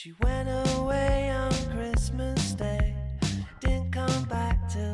She went away on Christmas Day, didn't come back till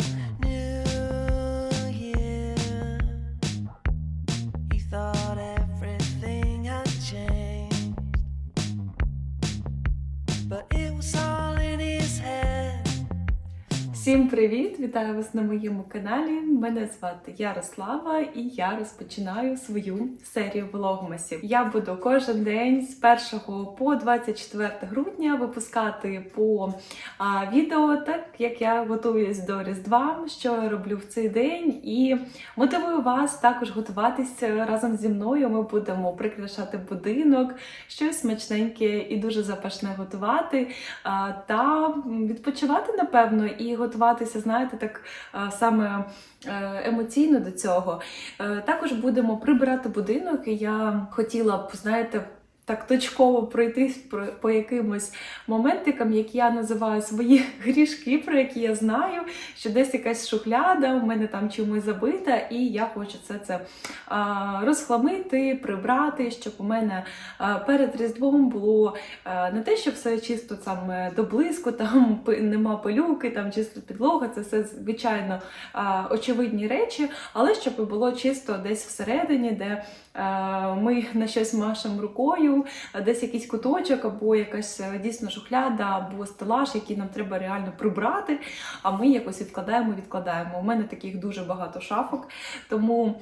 Всім привіт! Вітаю вас на моєму каналі. Мене звати Ярослава і я розпочинаю свою серію влогмасів. Я буду кожен день з 1 по 24 грудня випускати по а, відео, так як я готуюсь до Різдва, що я роблю в цей день, і мотивую вас також готуватися разом зі мною. Ми будемо прикрашати будинок, щось смачненьке і дуже запашне готувати а, та відпочивати, напевно, і готуватися, знаєте, так саме е, емоційно до цього. Е, Також будемо прибирати будинок, я хотіла б, знаєте, так точково пройтись про- по якимось моментикам, які я називаю свої грішки, про які я знаю, що десь якась шухляда в мене там чимось забита, і я хочу це, це розхламити, прибрати, щоб у мене перед Різдвом було не те, що все чисто там е, до блиску, там нема пилюки, там чисто підлога, це все звичайно очевидні речі, але щоб було чисто десь всередині, де ми на щось машемо рукою, десь якийсь куточок, або якась е, дійсно шухляда, або стелаж, який нам треба реально прибрати. А ми якось відкладаємо, відкладаємо. У мене таких дуже багато шафок, тому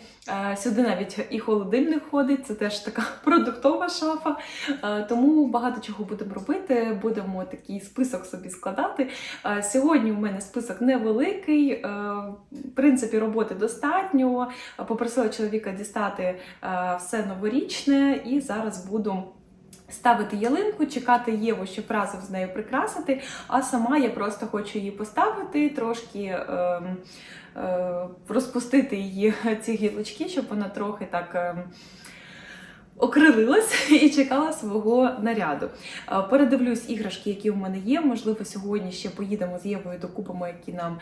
е, сюди навіть і холодильник ходить, це теж така продуктова шафа. Е, тому багато чого будемо робити. Будемо такий список собі складати. Е, Сьогодні у мене список невеликий. е, В принципі, роботи достатньо. Е, Попросила чоловіка дістати е, все новорічне, і зараз буду. Ставити ялинку, чекати Єву, щоб разом з нею прикрасити. А сама я просто хочу її поставити, трошки е, е, розпустити її ці гілочки, щоб вона трохи так. ем, Окрилилась і чекала свого наряду. Е, Передивлюсь іграшки, які у мене є. Можливо, сьогодні ще поїдемо з Євою, докупимо, які нам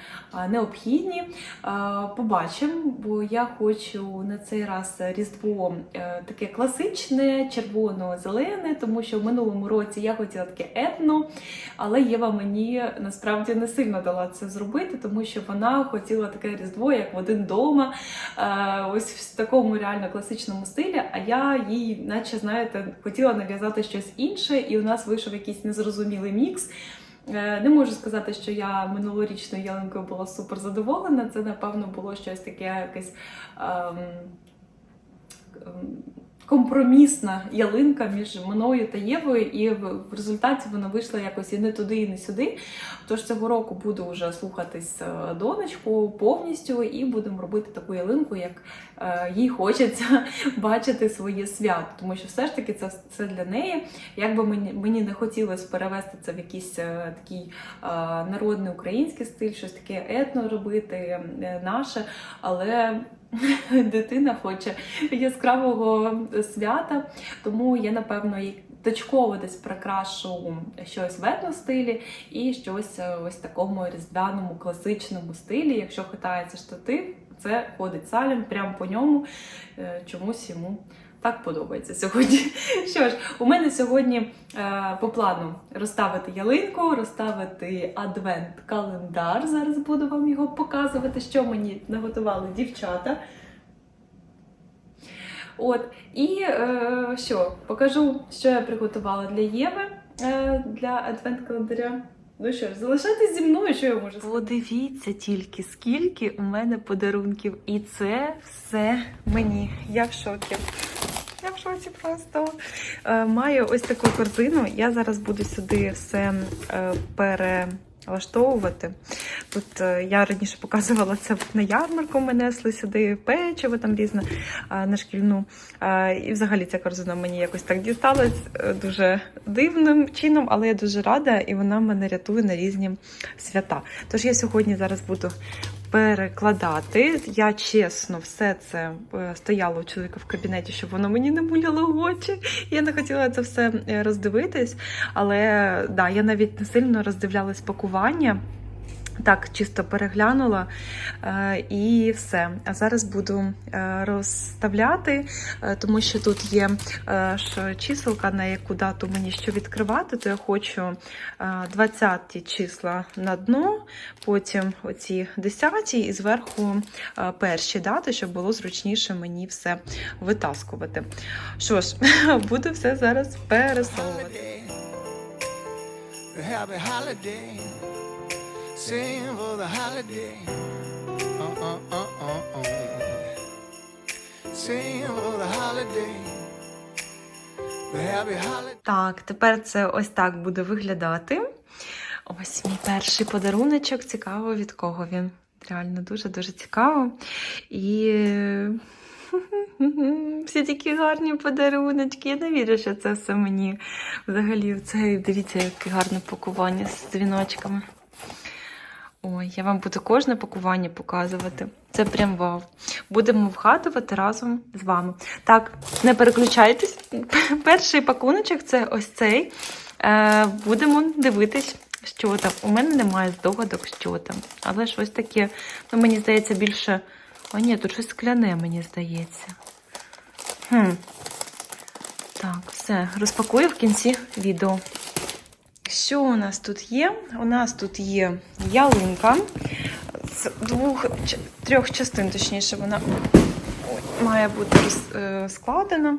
необхідні. Е, Побачимо, бо я хочу на цей раз Різдво е, таке класичне, червоно-зелене, тому що в минулому році я хотіла таке етно, але Єва мені насправді не сильно дала це зробити, тому що вона хотіла таке Різдво, як в один дома, е, ось в такому реально класичному стилі. А я їй, наче знаєте, хотіла нав'язати щось інше, і у нас вийшов якийсь незрозумілий мікс. Е, Не можу сказати, що я минулорічною ялинкою була супер задоволена. Це, напевно, було щось таке, якесь. ем, ем, Компромісна ялинка між мною та Євою, і в результаті вона вийшла якось і не туди, і не сюди. Тож цього року буду вже слухатись е, донечку повністю, і будемо робити таку ялинку, як е, їй хочеться бачити своє свято. Тому що все ж таки це все для неї. Як би мені, мені не хотілося перевести це в якийсь е, такий народний український стиль, щось таке етно робити, наше, але. Дитина хоче яскравого свята, тому я напевно і точково десь прикрашу щось в етно стилі і щось е, ось такому різдвяному класичному стилі. Якщо хитається штатив, це ходить салем прямо по ньому. Е, Чомусь йому так подобається сьогодні. Що ж, у мене сьогодні е, по плану розставити ялинку, розставити адвент-календар. Зараз буду вам його показувати, що мені наготували дівчата. От, і е, що, покажу, що я приготувала для Єви е, для адвент-календаря. Ну що ж, залишайтесь зі мною, що я можу сказати. Подивіться тільки, скільки у мене подарунків. І це все мені. Я в шокі. Шоці просто. Е, маю ось таку корзину. Я зараз буду сюди все е, перелаштовувати. Тут е, я раніше показувала це на ярмарку. Ми несли сюди печиво там різне на шкільну. І взагалі ця корзина мені якось так дісталась дуже дивним чином, але я дуже рада, і вона мене рятує на різні свята. Тож я сьогодні зараз буду перекладати. Я чесно, все це е, стояло у чоловіка в кабінеті, щоб воно мені не муляло очі. Я не хотіла це все е, роздивитись, але да, я навіть не сильно роздивлялась пакування. Так, чисто переглянула е, і все. А зараз буду е, розставляти, е, тому що тут є чиселка, на яку дату мені що відкривати, то я хочу е, 20 числа на дно, потім оці 10 і зверху перші дати, щоб було зручніше мені все витаскувати. Що ж, буду все зараз пересовувати. Sing for the holiday. Uh uh uh uh uh. Sing for the holiday. Так, тепер це ось так буде виглядати. Ось мій перший подаруночок. Цікаво, від кого він. Реально дуже-дуже цікаво. І всі такі гарні подаруночки. Я не вірю, що це все мені взагалі. Це дивіться, яке гарне пакування з дзвіночками. Ой, я вам буду кожне пакування показувати. Це прям вау. Будемо вгадувати разом з вами. Так, не переключайтесь. Перший пакуночок це ось цей. Е, будемо дивитись, що там. У мене немає здогадок, що там. Але щось таке, ну мені здається, більше. О, ні, тут щось скляне, мені здається. Хм. Так, все, розпакую в кінці відео. Що у нас тут є? У нас тут є ялинка з двох трьох частин, точніше, вона має бути е, складена.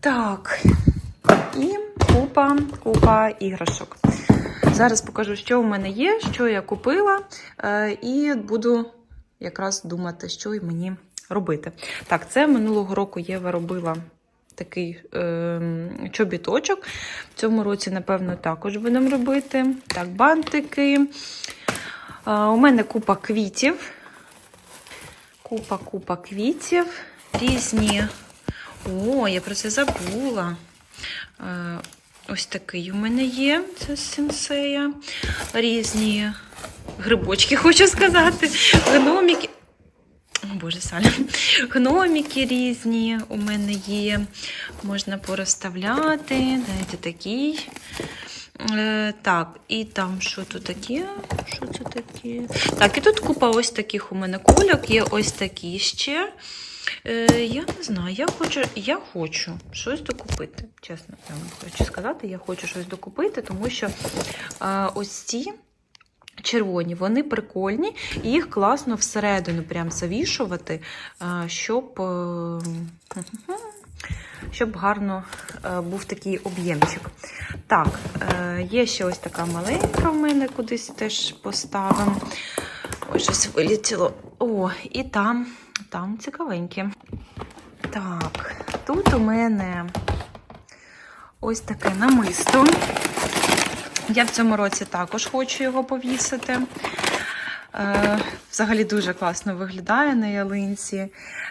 Так, і купа, купа іграшок. Зараз покажу, що у мене є, що я купила, е, і буду якраз думати, що мені робити. Так, це минулого року Єва робила такий е, чобіточок. В цьому році, напевно, також будемо робити. Так, бантики. А, у мене купа квітів. Купа, купа квітів. Різні. О, я про це забула. Е, ось такий у мене є. Це з сенсея. Різні грибочки, хочу сказати. Гноміки. О, Боже, Саля. Гноміки різні у мене є. Можна порозставляти. Дайте такий. Е, так, і там що тут таке? Що це таке? Так, і тут купа ось таких у мене кульок, є ось такі ще. Е, я не знаю, я хочу, я хочу щось докупити. Чесно, я вам хочу сказати, я хочу щось докупити, тому що е, ось ці червоні, вони прикольні, і їх класно всередину прям завішувати, е, щоб, е, щоб гарно е, був такий об'ємчик. Так, є ще ось така маленька в мене кудись теж поставимо. Ой, щось вилетіло. О, і там, там цікавенькі. Так, тут у мене ось таке намисто. Я в цьому році також хочу його повісити. Е, Взагалі дуже класно виглядає на ялинці.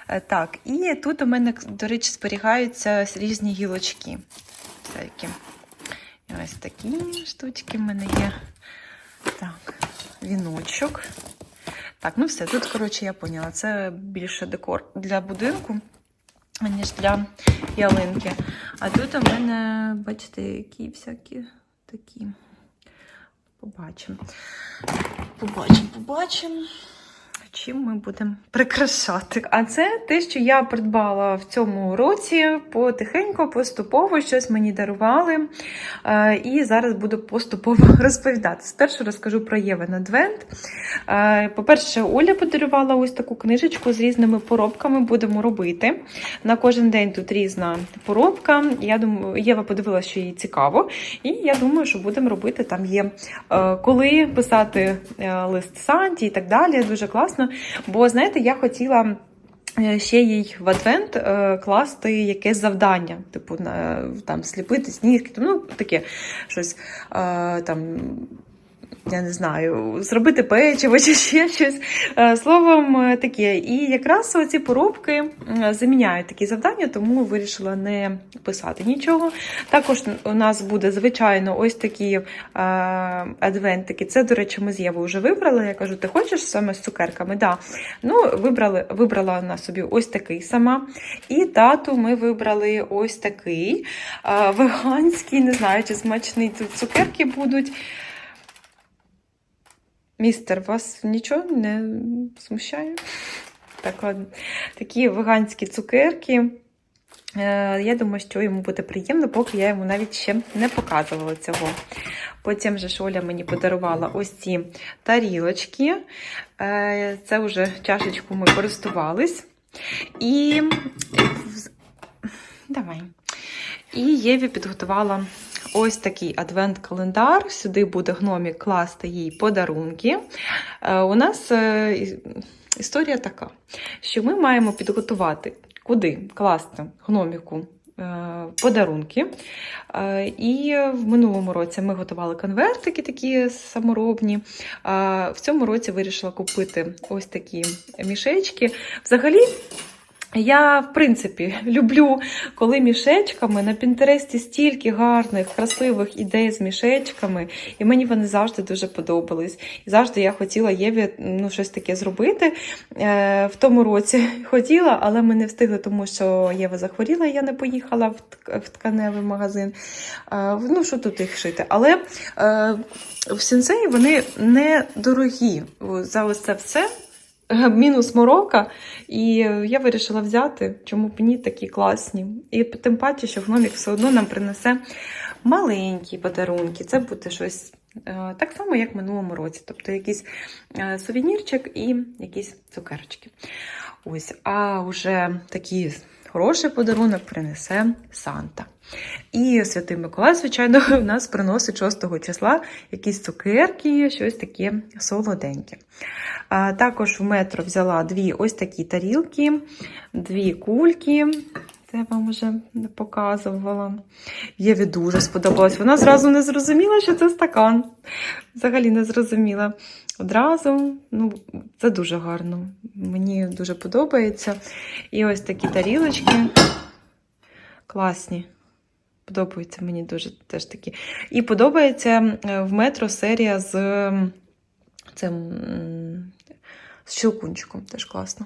Е, Так, і тут у мене, до речі, зберігаються різні гілочки. Всякі. Ось такі штучки в мене є. Так, віночок. Так, ну все, тут, коротше, я поняла. Це більше декор для будинку, ніж для ялинки. А тут у мене, бачите, які всякі такі. Побачимо. Побачимо, побачимо. Чим ми будемо прикрашати. А це те, що я придбала в цьому році потихеньку, поступово щось мені дарували. Е, І зараз буду поступово розповідати. Спершу розкажу про Євен Адвент. Е, По-перше, Оля подарувала ось таку книжечку з різними поробками. Будемо робити. На кожен день тут різна поробка. Я думаю, Єва подивилася, що їй цікаво. І я думаю, що будемо робити. Там є е, коли писати лист Санті і так далі. Дуже класно. Бо, знаєте, я хотіла. е, Ще їй в адвент е, класти якесь завдання, типу там сліпити сніг, ну таке щось е, там. Я не знаю, зробити печиво чи ще щось. Е, Словом, е, таке. І якраз ці поробки е, заміняють такі завдання, тому вирішила не писати нічого. Також у нас буде, звичайно, ось такі адвентики. Це, до речі, ми з Євою вже вибрали. Я кажу, ти хочеш саме з цукерками? Да. Ну, вибрали, вибрала на собі ось такий сама. І тату ми вибрали ось такий веганський, не знаю, чи смачний тут цукерки будуть. Містер, вас нічого не смущає? Так. Такі веганські цукерки. Е, Я думаю, що йому буде приємно, поки я йому навіть ще не показувала цього. Потім же ж Оля мені подарувала ось ці тарілочки. Е, Це вже чашечку ми користувались. І давай. І Єві підготувала ось такий адвент-календар. Сюди буде гномік класти їй подарунки. Е, У нас е, історія така, що ми маємо підготувати, куди класти гноміку. е, Подарунки. І в минулому році ми готували конвертики такі саморобні. В цьому році вирішила купити ось такі мішечки. Взагалі, я, в принципі, люблю, коли мішечками на Пінтересті стільки гарних, красивих ідей з мішечками, і мені вони завжди дуже подобались. І завжди я хотіла Єві ну, щось таке зробити. Е, в тому році хотіла, але ми не встигли, тому що Єва захворіла, я не поїхала в тканевий магазин. Е, ну, що тут їх шити? Але е, в сенсеї вони не дорогі. За ось це все. Мінус морока, і я вирішила взяти, чому б ні, такі класні. І тим паче, що гномік все одно нам принесе маленькі подарунки. Це буде щось е, так само, як в минулому році. Тобто якийсь е, сувенірчик і якісь цукерочки. Ось, а вже такий хороший подарунок принесе Санта. І Святий Миколай, звичайно, у нас приносить 6 числа якісь цукерки, щось таке солоденьке. А, також в метро взяла дві ось такі тарілки, дві кульки. Це я вам вже не показувала. Єві дуже сподобалось. Вона зразу не зрозуміла, що це стакан. Взагалі не зрозуміла. Одразу, ну, це дуже гарно. Мені дуже подобається. І ось такі тарілочки. Класні. Подобаються мені дуже теж такі. І подобається в метро серія з цим з щелкунчиком. Теж класно.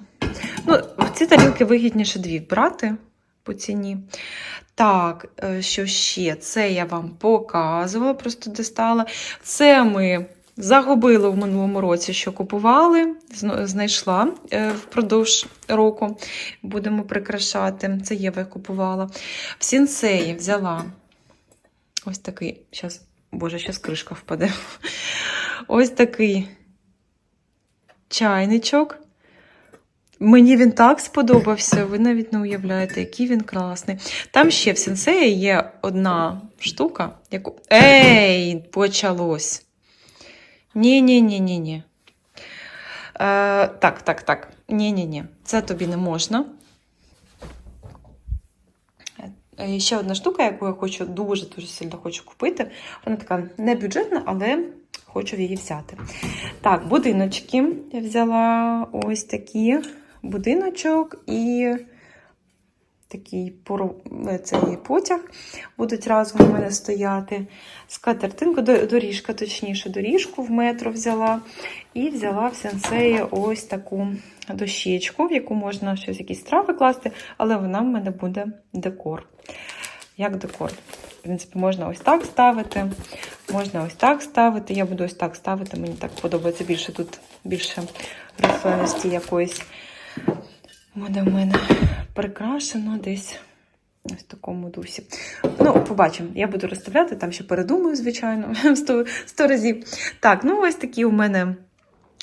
Ну, ці тарілки вигідніше дві брати по ціні. Так, е, що ще? Це я вам показувала, просто дістала. Це ми загубили в минулому році, що купували, знайшла е, впродовж року. Будемо прикрашати. Це Єва купувала. В сінсеї взяла ось такий. Щас, боже, зараз кришка впаде. Ось такий чайничок. Мені він так сподобався, ви навіть не уявляєте, який він класний. Там ще в сенсеї є одна штука, яку. Ей, почалось. Ні-ні-ні-ні-ні. Е, так, так, так. Ні-ні-ні. Це тобі не можна. Е, Ще одна штука, яку я хочу дуже-дуже сильно хочу купити. Вона така не бюджетна, але хочу її взяти. Так, будиночки. Я взяла ось такі будиночок і такий е, цей потяг будуть разом у мене стояти. Скатертинку, доріжка, точніше, доріжку в метро взяла. І взяла в сенсеї ось таку дощечку, в яку можна щось, якісь трави класти, але вона в мене буде декор. Як декор. В принципі, можна ось так ставити, можна ось так ставити. Я буду ось так ставити, мені так подобається більше тут більше рослинності якоїсь. Буде в мене прикрашено десь в такому дусі. Ну, побачимо. Я буду розставляти, там ще передумаю, звичайно, сто, сто разів. Так, ну ось такі у мене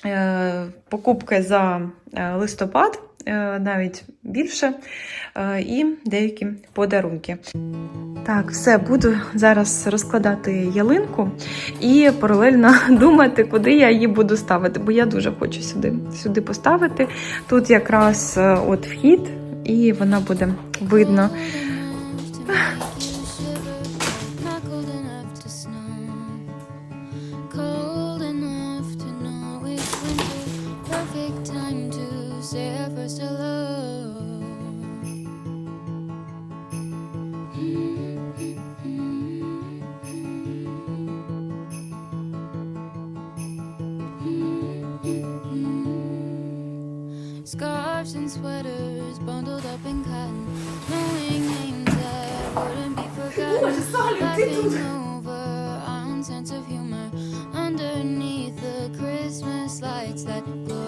е, покупки за е, листопад, навіть більше, е, і деякі подарунки. Так, все, буду зараз розкладати ялинку і паралельно думати, куди я її буду ставити, бо я дуже хочу сюди, сюди поставити. Тут якраз е, от вхід, і вона буде видно. gaslights that glow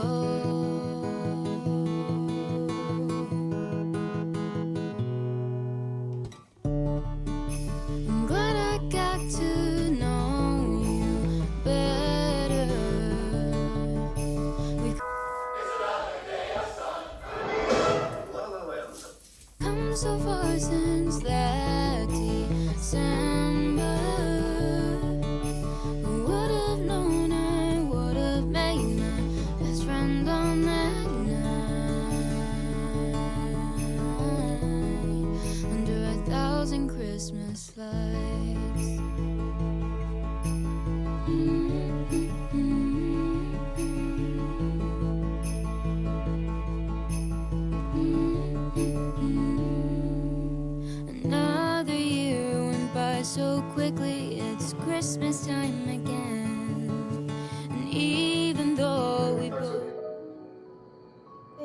Christmas time again. And even though we both.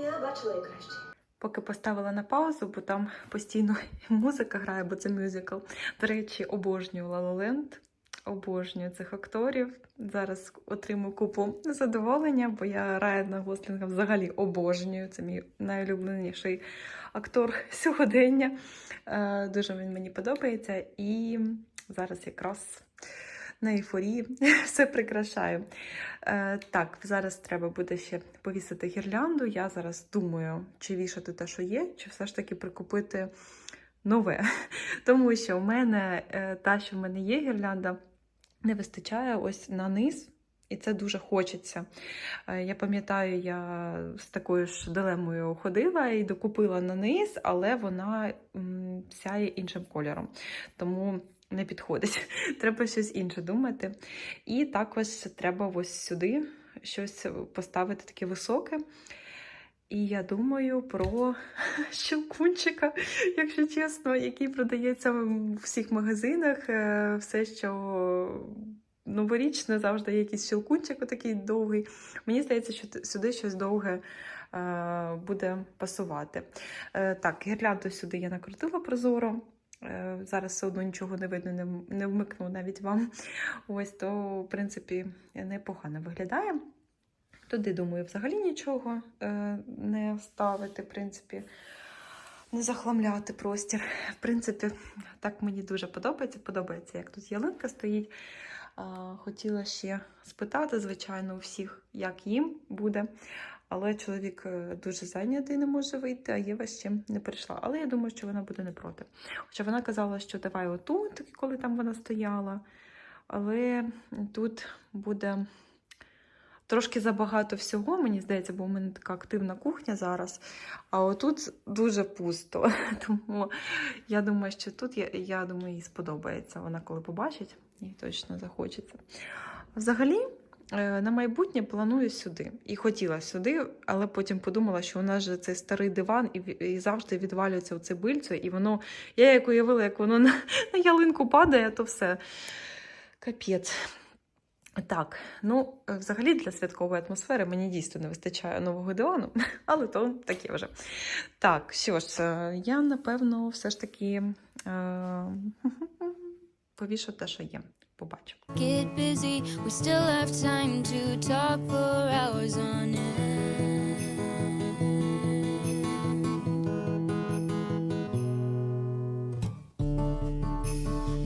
Я бачила і краще. Поки поставила на паузу, бо там постійно музика грає, бо це мюзикл. До речі, обожнюю La обожнюю цих акторів. Зараз отримую купу задоволення, бо я Райана Гослінга взагалі обожнюю. Це мій найулюбленіший актор сьогодення. Е, Дуже він мені подобається. І зараз якраз на ейфорії все прикрашаю. Е, так, зараз треба буде ще повісити гірлянду. Я зараз думаю, чи вішати те, що є, чи все ж таки прикупити нове. Тому що в мене е, та, що в мене є гірлянда, не вистачає ось на низ. І це дуже хочеться. Е, Я пам'ятаю, я з такою ж дилемою ходила і докупила на низ, але вона сяє іншим кольором. Тому не підходить. Треба щось інше думати. І також треба ось сюди щось поставити таке високе. І я думаю про щелкунчика, якщо чесно, який продається в всіх магазинах. Е, Все, що новорічне, завжди є якийсь щелкунчик такий довгий. Мені здається, що сюди щось довге е, буде пасувати. Е, Так, гірлянду сюди я накрутила прозоро. Е, Зараз все одно нічого не видно, не, вмикну навіть вам. Ось то, в принципі, непогано виглядає. Туди, думаю, взагалі нічого е, не ставити, в принципі, не захламляти простір. В принципі, так мені дуже подобається. Подобається, як тут ялинка стоїть. Хотіла ще спитати, звичайно, у всіх, як їм буде. Але чоловік е, дуже зайнятий, не може вийти, а Єва ще не прийшла. Але я думаю, що вона буде не проти. Хоча вона казала, що давай отут, коли там вона стояла. Але тут буде трошки забагато всього, мені здається, бо в мене така активна кухня зараз. А отут дуже пусто. Тому я думаю, що тут я, я думаю, їй сподобається. Вона коли побачить, їй точно захочеться. Взагалі. Е, На майбутнє планую сюди. І хотіла сюди, але потім подумала, що у нас же цей старий диван і, і завжди відвалюється оце бильце, і воно. Я як уявила, як воно на, на ялинку падає, то все. Капець. Так, ну, е, взагалі для святкової атмосфери мені дійсно не вистачає нового дивану, але то таке вже. Так, що ж, е, я напевно все ж таки е- повішу те, що є. Побачу. get busy. We still have time to talk for hours on end.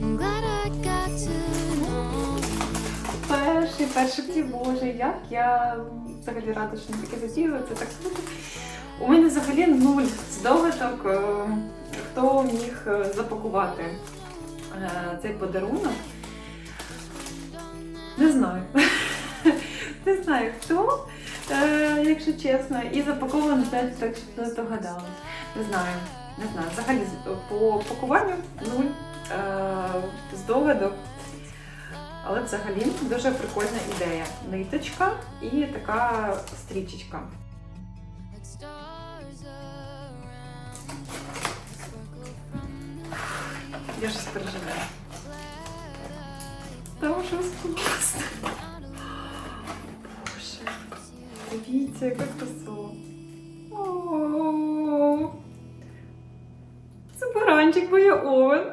I'm glad I got to know. Перший, перший ті Боже, як я взагалі рада, що ми таке задіяли, це так круто. У мене взагалі нуль здогадок, е, хто міг е, запакувати е, цей подарунок. Не знаю. Не знаю хто, е, якщо чесно, і запаковано так, так щоб не догадалась. Не знаю, не знаю. Взагалі з- по пакуванню нуль е, здогадок. Але взагалі дуже прикольна ідея. Ниточка і така стрічечка. Я щось переживаю. Там щось класне. Боже, дивіться, яка красота. О, Це баранчик моє овен.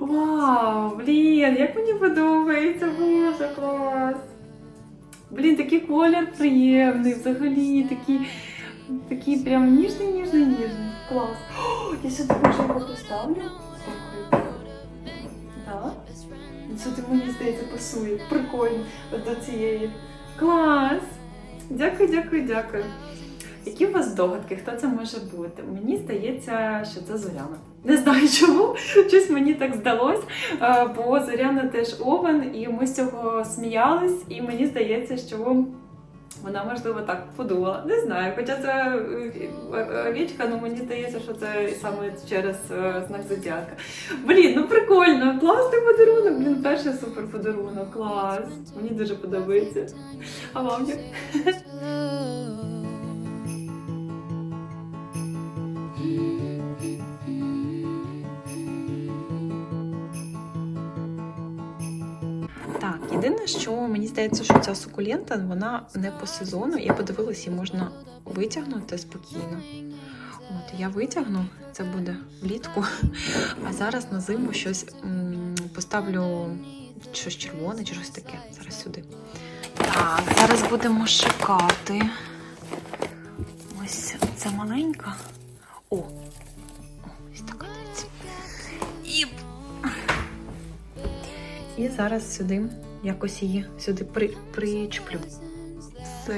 Вау, блін, як мені подобається, боже, клас. Блін, такий колір приємний, взагалі, такий, такий прям ніжний, ніжний, ніжний. Клас. О, я сюди може його поставлю. Слухайте. Так? Сюди, мені здається, пасує. Прикольно до цієї. Клас! Дякую, дякую, дякую. Які у вас догадки, хто це може бути? Мені здається, що це Зоряна. Не знаю чому, щось мені так здалось, е, бо Зоряна теж овен, і ми з цього сміялись, і мені здається, що вона, можливо, так подумала. Не знаю, хоча це е, е, овічка, ну мені здається, що це саме через е, знак зодіака. Блін, ну прикольно, класний подарунок. Блін, перший супер подарунок. Клас. Мені дуже подобається. А вам як? Що мені здається, що ця сукулента вона не по сезону. Я подивилась, її можна витягнути спокійно. От я витягну, це буде влітку. А зараз на зиму щось м, поставлю щось червоне чи щось таке. Зараз сюди. Так, зараз будемо шукати. Ось це маленька. О! Ось така. І... І зараз сюди якось її сюди при, причеплю. Це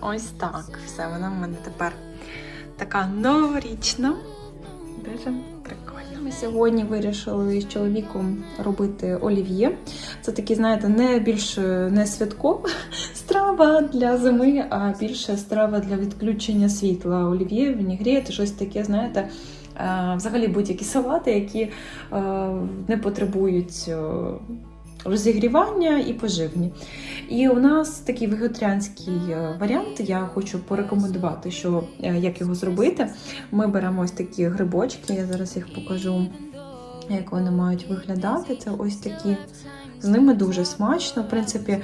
ось так. Все, вона в мене тепер така новорічна. Дуже прикольно. Ми сьогодні вирішили з чоловіком робити олів'є. Це такий, знаєте, не більш не святкова страва для зими, а більше страва для відключення світла. Олів'є, вінігрет, щось таке, знаєте. е, Взагалі будь-які салати, які е, не потребують е, розігрівання і поживні. І у нас такий вегетаріанський е, варіант. Я хочу порекомендувати, що е, як його зробити. Ми беремо ось такі грибочки, я зараз їх покажу, як вони мають виглядати. Це ось такі. З ними дуже смачно. В принципі,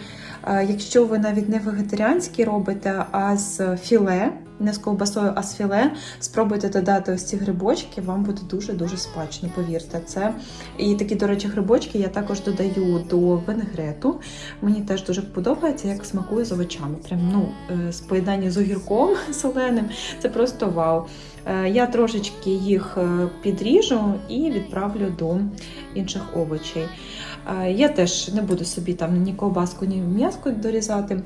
е, якщо ви навіть не вегетаріанські робите, а з філе, не з ковбасою, а з філе, спробуйте додати ось ці грибочки, вам буде дуже-дуже смачно, повірте. Це і такі, до речі, грибочки я також додаю до винегрету. Мені теж дуже подобається, як смакує з овочами. Прям ну, е, з поєднання з огірком соленим. Це просто вау. Е, Я трошечки їх підріжу і відправлю до інших овочей. Я теж не буду собі там ні ковбаску, ні м'яско дорізати.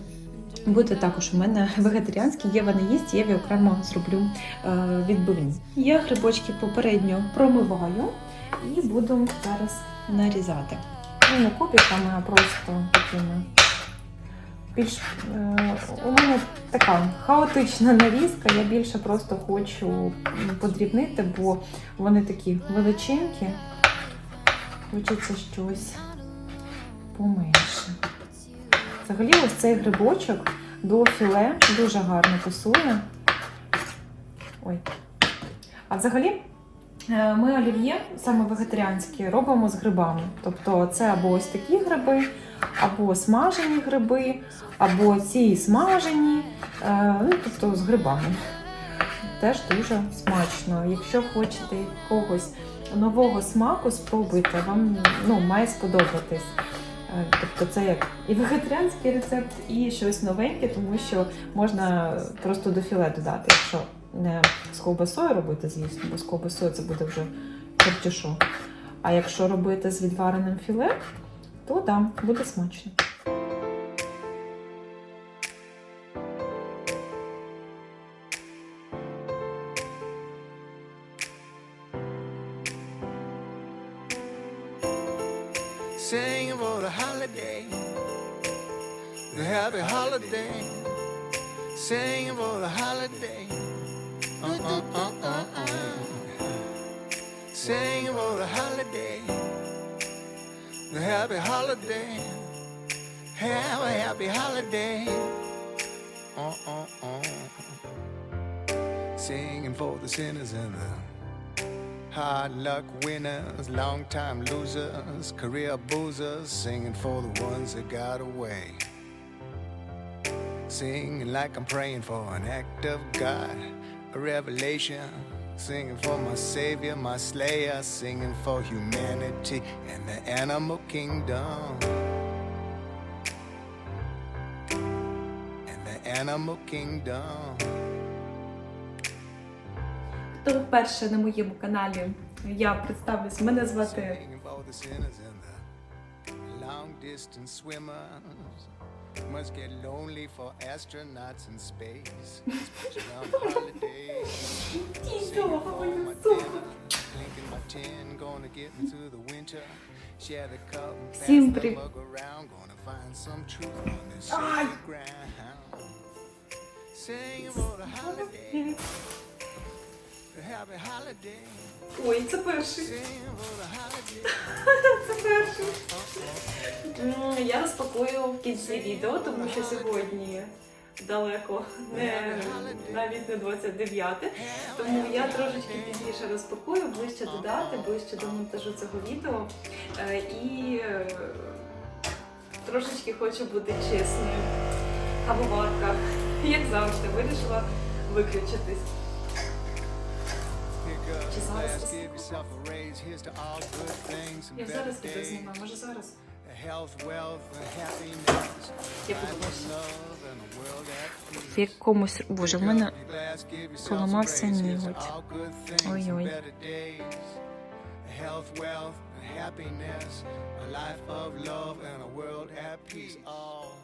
Буде також у мене вегетаріанські, є вони є, я окремо зроблю е, відбивні. Я грибочки попередньо промиваю і буду зараз нарізати. Ну, не кубиками, а просто такими. Більш е, у мене така хаотична нарізка. Я більше просто хочу подрібнити, бо вони такі величенькі. Хочеться щось поменше. Взагалі, ось цей грибочок до філе дуже гарно пасує. Ой. А взагалі, е, ми олів'є, саме вегетаріанське, робимо з грибами. Тобто це або ось такі гриби, або смажені гриби, або ці смажені, е, ну, тобто з грибами. Теж дуже смачно. Якщо хочете якогось нового смаку, спробуйте, вам ну, має сподобатись. Тобто це як і вегетаріанський рецепт, і щось новеньке, тому що можна просто до філе додати, якщо не з ковбасою робити, звісно, бо з ковбасою це буде вже чертюшо. А якщо робити з відвареним філе, то там буде смачно. Singing for the holiday, the happy holiday. Singing for the holiday. Uh, uh, uh. Singing for the holiday, the happy holiday. Have a happy holiday. Singing for the sinners and the Hard luck winners, long time losers, career boozers, singing for the ones that got away. Singing like I'm praying for an act of God, a revelation. Singing for my Savior, my Slayer, singing for humanity and the animal kingdom. And the animal kingdom. Хто вперше на моєму каналі, я представлюсь, мене звати Всім привіт. mug Ой, це перший. Це перший. Я розпакую в кінці відео, тому що сьогодні далеко не навіть не 29. Тому я трошечки пізніше розпакую, ближче до дати, ближче до монтажу цього відео. Е, І е, трошечки хочу бути чесною. Кавоварка, як завжди, вирішила виключитись. Things and Я зараз days. знімаю, може зараз? Я. В якомусь боже, в мене поламався ніготь. Ой-ой. Health, wealth, and happiness, a life of love and a world at peace. All